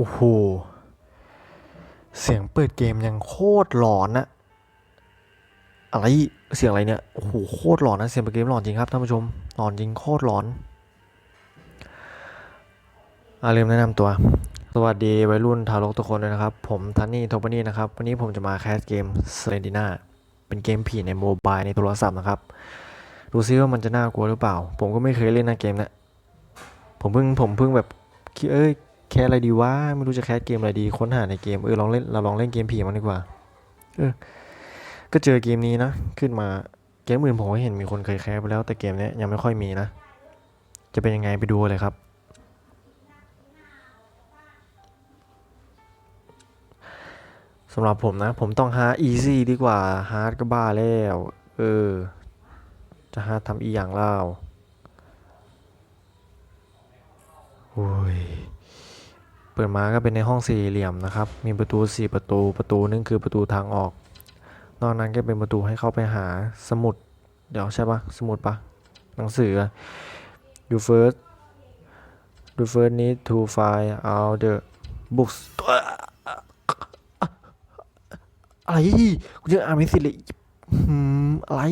โอ้โห เสียงเปิดเกมยังโคตรหลอนนะอะไรเสียงอะไรเนี่ย โอ้โห โคตรหลอนนะเสียงเปิดเกมหลอนจริงครับท่านผู้ชม หลอนจริงโคตรหลอนอ่าลืมแนะนำตัว สวัสดีวัยรุ่นทารกทุกคนด้วยนะครับ ผมทันนี่โทปนี่นะครับ วันนี้ผมจะมาแคสเกม s l e n d i n a เป็นเกมผีในโมบายในโทรศัพท์นะครับ ดูซิว่ามันจะน่ากลัวหรือเปล่า ผมก็ไม่เคยเล่นนะเกมนะผมเพิ่งผมเพิ่งแบบคิดเอ้ย แคสอะไรดีวะไม่รู้จะแคสเกมอะไรดีค้นหาในเกมเออลองเล่นเราลองเล่นเกมผีมันดีกว่าเออก็เจอเกมนี้นะขึ้นมาเกมอื่นผมก็เห็นมีคนเคยแคสไปแล้วแต่เกมนี้ยังไม่ค่อยมีนะ จะเป็นยังไงไปดูเลยครับ สำหรับผมนะ ผมต้องหา easy ดีกว่าฮาร์ดก็บ้าแล้วเออจะหาทำอีอย่างเล่าโอ้ย ปิดมาก็เป็นในห้องสี่เหลี่ยมนะครับ มีประตูสี่ประตู ประตูนึงคือประตูทางออก นอกนั้นก็เป็นประตูให้เข้าไปหาสมุด เดี๋ยวใช่ปะสมุดปะหนังสือ you first you first need to find out the books อะไรกูยังอ่านไม่เสร็จเลยหืมอะไร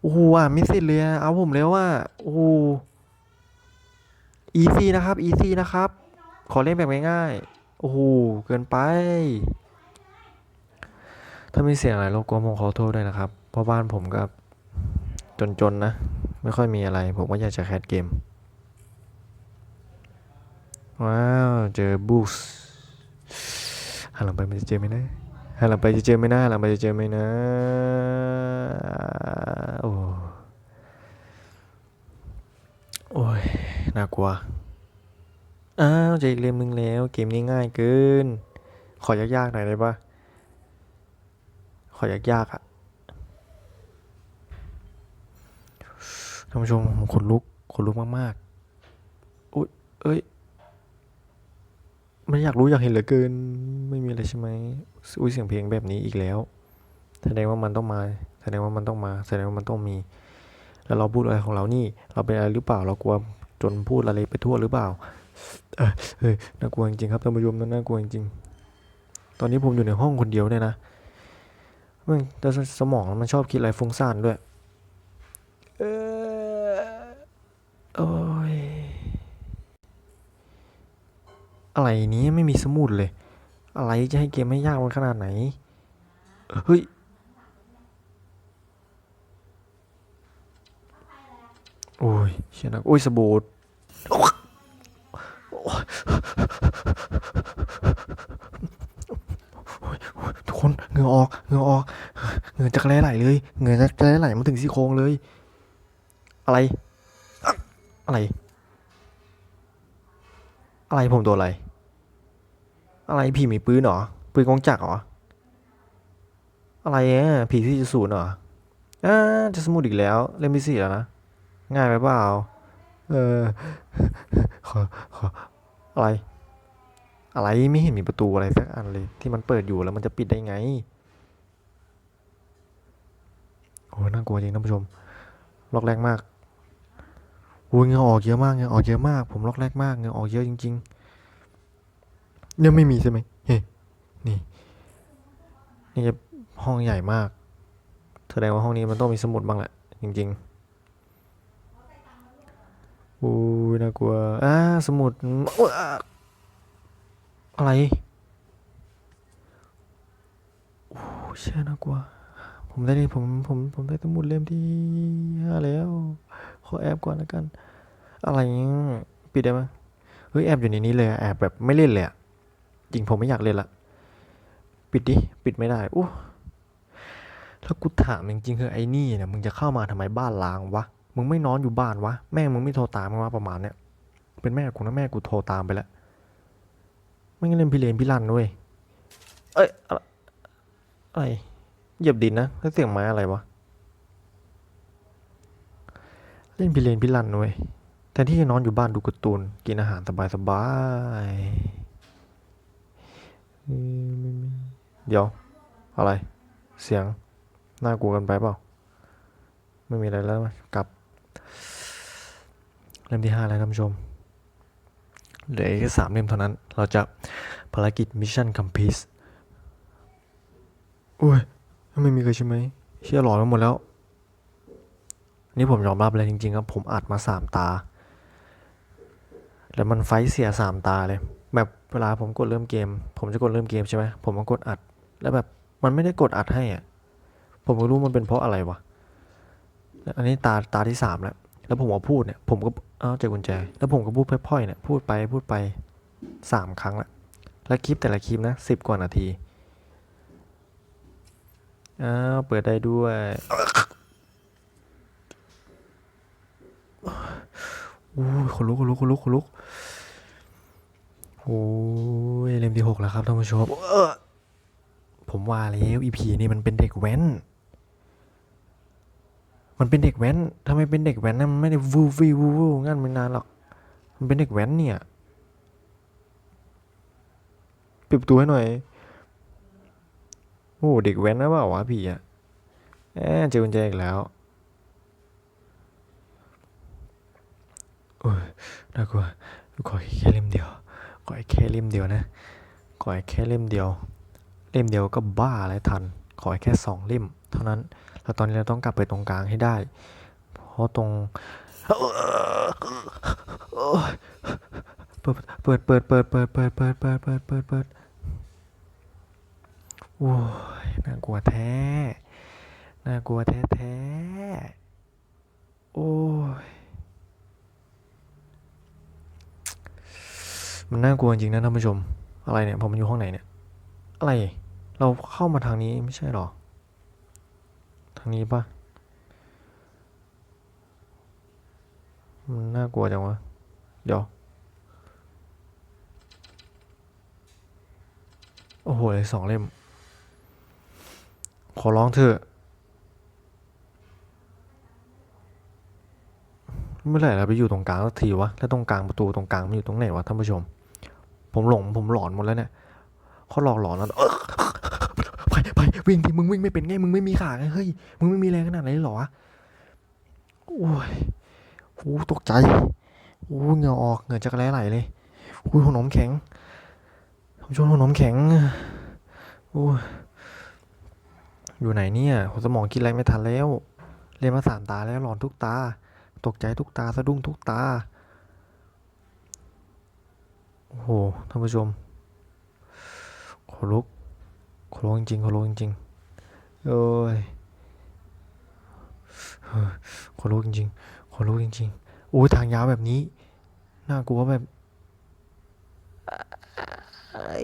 โอ้โหอ่านไม่เสร็จเลย เอาผมแล้วว่า โอ้ easy นะครับ easy นะครับ ขอเล่นแบบง่ายๆ โอ้โห เกินไป ถ้ามีเสียงอะไรรบกวนผมขอโทษด้วยนะครับ เพราะบ้านผมก็จนๆนะ ไม่ค่อยมีอะไร ผมก็อยากจะแคสเกม ว้าว เจอบูสหันหลังไปมันจะเจอไหมนะหันหลังไปจะเจอไหมนะหันหลังไปจะเจอไหมนะ โอ้โอ้ย น่ากลัว อ้าวเจออีกเล่มนึงแล้ว เกมนี้ง่ายเกิน ขอยากๆหน่อยได้ปะขอยากๆอะท่านผู้ชมผมขนลุกขนลุกมากๆอุ้ยเอ้ยไม่อยากรู้อยากเห็นเหลือเกิน ไม่มีอะไรใช่ไหมอุ้ยเสียงเพลงแบบนี้อีกแล้วแสดงว่ามันต้องมา แสดงว่ามันต้องมา แสดงว่ามันต้องมี แล้วเราพูดอะไรของเรานี่ เราเป็นอะไรหรือเปล่า เรากลัวจนพูดอะไรไปทั่วหรือเปล่า เฮ้ยน่ากลัวจริงครับท่านผู้ชมน่ากลัวจริงตอนนี้ผมอยู่ในห้องคนเดียวเนี่ยนะมันแต่สมองมันชอบคิดอะไรฟุ้งซ่านด้วย เออโอ้ยอะไรนี้ไม่มีสมุดเลย อะไรจะให้เกมไม่ยากมันขนาดไหน เฮ้ยโอ้ยเชียนะโอ้ยสบู่กคนเหงื่อออกเหงื่อออกเหงื่ อจักรแล้ไหลเลยเหงื่อจักรแล้ไหลมาถึงซี่โครงเลย อะไร อะไร อะไรผมตัวอะไร อะไรผีมีปืนเหรอปืนกองจักรเหรออะไรอะผีที่จะศูนย์เหรออ่าจะสมุดอีกแล้ว เล่มที่สี่แล้วนะง่ายไปเปล่าเออขอขออะไร อะไรไม่เห็นมีประตูอะไรสักอันเลย ที่มันเปิดอยู่แล้วมันจะปิดได้ไง โอ้ยน่ากลัวจริงท่านผู้ชม ล็อกแรกมากโอ้ยเงื่ออกเยอะมากเงื่ออกเยอะมาก ผมล็อกแรกมากเงื่ออกเยอะจริงๆเนี่ยไม่มีใช่ไหมเฮ้ยนี่ นี่จะห้องใหญ่มาก แสดงว่าห้องนี้มันต้องมีสมุดบ้างแหละ จริงๆอู้ยน่ากลัวอ่าสมุดอะอะไรโอ้ยเชื่อน่ากลัว ผมได้ผมผมผมได้สมุดเล่มที่ห้าแล้ว ขอแอบก่อนแล้วกัน อะไรเงี้ปิดได้ไหมเฮ้ยแอบอยู่ในนี้เลยแอบแบบไม่เล่นเลยอะจริงผมไม่อยากเล่นละปิดดิปิดไม่ได้อู้แล้วกูถามจริงๆคือไอ้นี่เนี่ยมึงจะเข้ามาทำไมบ้านล้างวะมึงไม่นอนอยู่บ้านวะแม่มึงไม่โทรตามมึงวะประมาณเนี้ยเป็นแม่กูนะแม่กูโทรตามไปแล้วไม่งั้นเล่นพี่เลนพี่ลันด้วยเอ้ยอะไร เหยียบดินนะแล้วเสียงไม้อะไรวะ เล่นพี่เลนพี่ลันด้วยแทนที่จะนอนอยู่บ้านดูการ์ตูน กินอาหารสบายๆเอ้ยเดี๋ยว อะไร เสียงน่ากลัวกันไปเปล่า ไม่มีอะไรแล้วมั้ยกลับ เล่มที่ห้าแล้วท่านผู้ชมเหลืออีกแค่สามเล่มเท่านั้น เราจะภารกิจมิชชั่นคัมพีสโอ้ย ไม่มีใครใช่ไหมเชี่ยหลอนไปหมดแล้ว นี่ผมยอมรับเลยจริงๆครับ ผมอัดมาสามตา แล้วมันไฟเสียสามตาเลย แบบเวลาผมกดเริ่มเกม ผมจะกดเริ่มเกมใช่ไหมผมก็กดอัด แล้วแบบมันไม่ได้กดอัดให้อะ ผมไม่รู้มันเป็นเพราะอะไรวะ อันนี้ตาตาที่สามแล้ว แล้วผมก็พูดเนี่ย ผมก็เอ้าเจอกุญแจ แล้วผมก็พูดพ่อยๆเนี่ย พูดไปพูดไปสามครั้งละ แล้วคลิปแต่ละคลิปนะสิบกว่านาที อ้าว เปิดได้ด้วย โอ้ยขนลุกขนลุกขนลุกขนลุก โอ้ยเล่มที่หกแล้วครับท่านผู้ชมเออผมว่าแล้วอีพีนี่มันเป็นเด็กแว้น มันเป็นเด็กแว้นทำไมเป็นเด็กแว้นนะมันไม่ได้วูวีวูวูงั้นไม่นานหรอก มันเป็นเด็กแว้นเนี่ย ปิดประตูให้หน่อย โอ้เด็กแว้นนะเปล่าวะพี่อะแอบเจอกุญแจอีกแล้วโอ้ยน่ากลัวขอแค่เล่มเดียว ขอแค่เล่มเดียวนะ ขอแค่เล่มเดียว เล่มเดียวก็บ้าอะไรทัน ขอแค่สองเล่ม เท่านั้น แล้วตอนนี้เราต้องกลับไปตรงกลางให้ได้ เพราะตรง เปิด เปิด เปิด เปิด เปิด เปิด เปิด เปิด เปิดเปิดเปิด โอ้ยน่ากลัวแท้ น่ากลัวแท้แท้โอ้ย มันน่ากลัวจริงนะท่านผู้ชม อะไรเนี่ย ผมอยู่ห้องไหนเนี่ย อะไร เราเข้ามาทางนี้ไม่ใช่หรอ ทางนี้ปะมันน่ากลัวจังวะ เดี๋ยว โอ้โหเลยสองเล่ม ขอร้องเถอะ เมื่อไหร่เราไปอยู่ตรงกลางสักทีวะ แล้วตรงกลางประตูตรงกลางมันอยู่ตรงไหนวะท่านผู้ชม ผมหลงผมหลอนหมดแล้วเนี่ยเขาหลอกหลอนแล้วไปไปวิ่งทีมึงวิ่งไม่เป็นไงมึงไม่มีขาไงเฮ้ยมึงไม่มีแรงขนาดนั้นหรอวะโอ้ยโอ้ตกใจโอ้เหงื่อออกเหงื่อจะกระไรไหลเลยโอ้ยหัวนมแข็งผมชวนหัวนมแข็งโอ้ย อยู่ไหนเนี่ยหัวสมองคิดอะไรไม่ทันแล้ว เรียนมาสามตาแล้วหลอนทุกตา ตกใจทุกตาสะดุ้งทุกตา โอ้โหท่านผู้ชมขนลุกขนลุกจริงๆขนลุกจริงๆโอ้ยเฮ้ยขนลุกจริงๆขนลุกจริงๆโอ้ยทางยาวแบบนี้น่ากลัวแบบไอ้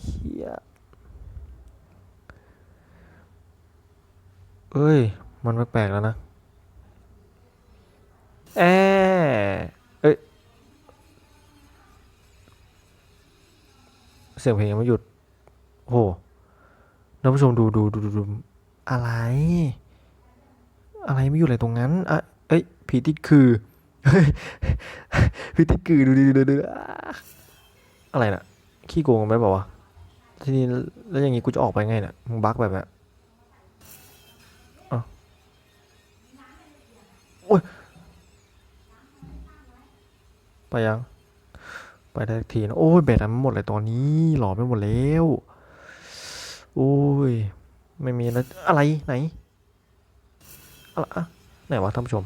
เหี้ย เอ้ย มันแปลกๆแล้วนะ แอเอ้ย เสียงเพลงยังไม่หยุดโอ้โหท่านผู้ชมดูดูดูดูดูอะไร อะไรไม่หยุดเลยตรงนั้นอะเอ้ยผีติดคือผีติดคือดูดูดูดูอะไรน่ะ ขี้โกงไหมบอกว่าทีนี้แล้วอย่างงี้กูจะออกไปไงเนี่ยมึงบั๊กแบบนี้ ไปยัง ไปได้ทีนะ โอ้ยแบตมันหมดเลยตอนนี้ หลอนไปหมดแล้ว โอ้ย ไม่มีแล้ว อะไรไหน อะไรอะไหนวะท่านผู้ชม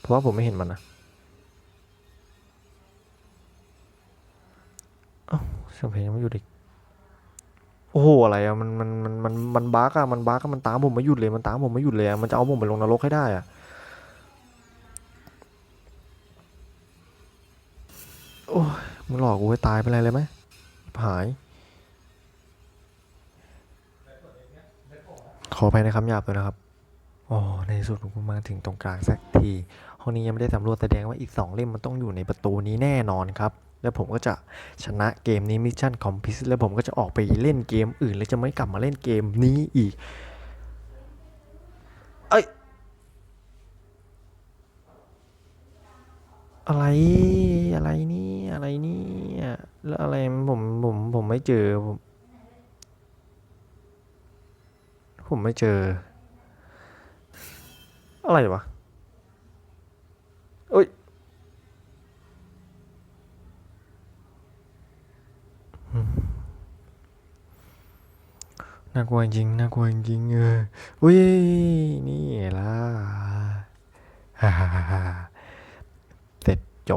เพราะว่าผมไม่เห็นมันนะเอ้าเสียงเพลงยังไม่ดอีกโอ้โหอะไรอะมันมันมันมันมันบั๊กอะมันบั๊กอะมันตามผมไม่หยุดเลยมันตามผมไม่หยุดเลยอะมันจะเอาผมไปลงนรกให้ได้อะ โอ้ยมึงหลอกกูให้ตายไปเลยเลยไหมหาย ขออภัยในคำหยาบเลยนะครับอ๋อในสุดผมก็มาถึงตรงกลางสักทีห้องนี้ยังไม่ได้สำรวจแสดงว่าอีก 2 เล่มมันต้องอยู่ในประตูนี้แน่นอนครับ แล้วผมก็จะชนะเกมนี้มิชชั่นคอมพิวแล้วผมก็จะออกไปเล่นเกมอื่น แล้วจะไม่กลับมาเล่นเกมนี้อีกเอ้ยอะไรอะไรนี่ อะไรเนี่ยแล้วอะไรผมผมผมไม่เจอผมผมไม่เจอ อะไรวะเอ้ยน่ากลัวจริงน่ากลัวจริงเออวิ่ยนี่ละฮ่าฮ่าฮ่าเสร็จโจ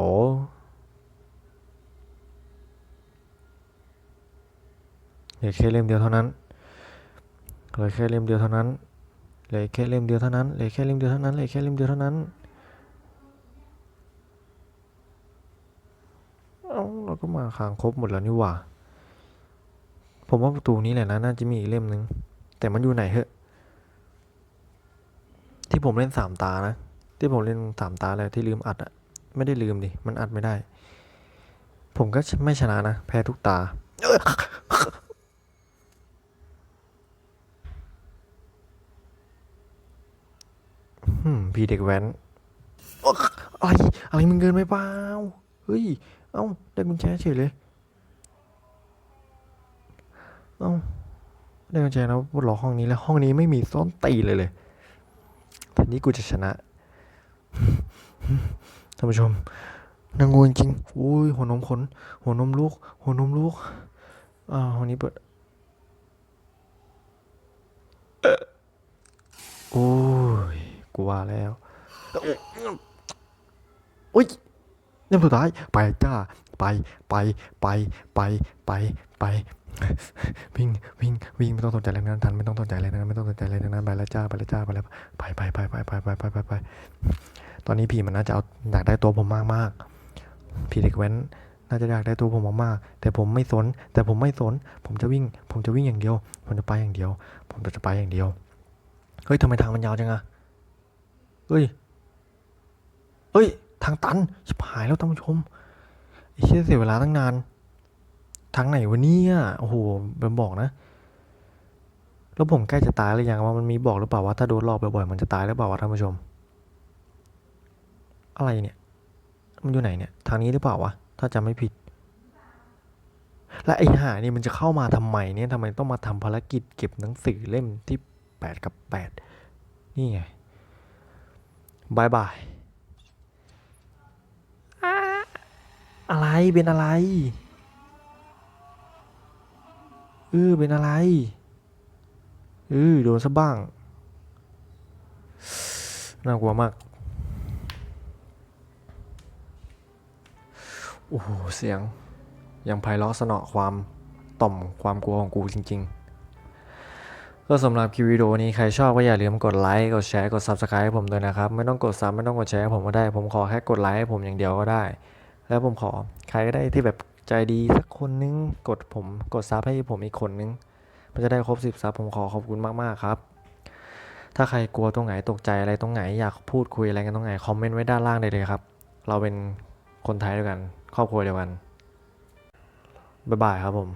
ลือแค่เล่มเดียวเท่านั้นเหลือแค่เล่มเดียวเท่านั้นเหลือแค่เล่มเดียวเท่านั้นเหลือแค่เล่มเดียวเท่านั้นเหลือแค่เล่มเดียวเท่านั้นเอ้าเราก็มาค้างครบหมดแล้วนี่หว่า ผมว่าประตูนี้แหละนะน่าจะมีอีกเล่มหนึ่งแต่มันอยู่ไหนเหอะ ที่ผมเล่นสามตานะ ที่ผมเล่นสามตาแล้วที่ลืมอัดอะไม่ได้ลืมดิ มันอัดไม่ได้ ผมก็ไม่ชนะนะ แพ้ทุกตา หืม พี่เด็กแว้นอะไรอะไรมึงเกินไปเปล่าเฮ้ย เอ้า ได้กุญแจเฉยเลย เอ้า ได้กุญแจแล้วปลดล็อกห้องนี้แล้ว ห้องนี้ไม่มีซ่อนตีเลยเลยทีนี้กูจะชนะ ท่านผู้ชมนางงูจริงๆอุ้ยหัวนมขน หัวนมลูก หัวนมลูก อ่าห้องนี้เปิดเอ่อโอ้ย กูว่าแล้วโอุ้ยเล่มสุดท้ายไปจ้าไปไปไปไปไปไปวิ่งวิ่งวิ่งไม่ต้องสนใจอะไรนั้นทันไม่ต้องสนใจอะไรนั้นไม่ต้องสนใจอะไรนั้นไปแล้วจ้าไปแล้วจ้าไปแล้วไปไปไปไปไปไปไปไปไปตอนนี้ผีมันน่าจะเอาอยากได้ตัวผมมากมากๆผีเด็กแว้นน่าจะอยากได้ตัวผมมากๆแต่ผมไม่สน แต่ผมไม่สน ผมจะวิ่ง ผมจะวิ่งอย่างเดียว ผมจะไปอย่างเดียว ผมจะไปอย่างเดียว เฮ้ยทำไมทางมันยาวจังอะ เฮ้ย เฮ้ย ทางตันชิบหายแล้วท่านผู้ชมไอ้เชี่ยเสียเวลาตั้งนาน ทางไหนวะเนี่ยโอ้โหเบมบอกนะ แล้วผมใกล้จะตายหรือยังว่ามันมีบอกหรือเปล่าว่าถ้าโดนหลอกบ่อยๆมันจะตายหรือเปล่าวะท่านผู้ชม อะไรเนี่ย มันอยู่ไหนเนี่ย ทางนี้หรือเปล่าวะ ถ้าจำไม่ผิด และไอ้ห่านี่มันจะเข้ามาทำไมเนี่ยทำไมต้องมาทำภารกิจเก็บหนังสือเล่มที่แปดกับแปดนี่ไง บายบาย อะไรเป็นอะไร เออเป็นอะไร เออโดนซะบ้าง น่ากลัวมาก โอ้โห เสียง ยังไพเราะสนอความต่อมความกลัวของกูจริง ๆ ก็สำหรับคลิปวิดีโอนี้ใครชอบก็อย่าลืมกดไลค์กดแชร์กด Subscribe ให้ผมด้วยนะครับ ไม่ต้องกดซับไม่ต้องกดแชร์ให้ผมก็ได้ ผมขอแค่กดไลค์ให้ผมอย่างเดียวก็ได้ แล้วผมขอใครก็ได้ที่แบบใจดีสักคนนึงกดผมกดซับให้ผมอีกคนนึงมันจะได้ครบ10ซับผมขอขอบคุณมากๆครับ ถ้าใครกลัวตรงไหนตกใจอะไรตรงไหนอยากพูดคุยอะไรกันตรงไหนคอมเมนต์ไว้ด้านล่างได้เลยครับ เราเป็นคนไทยด้วยกัน ครอบครัวเดียวกันบ๊ายบายครับผม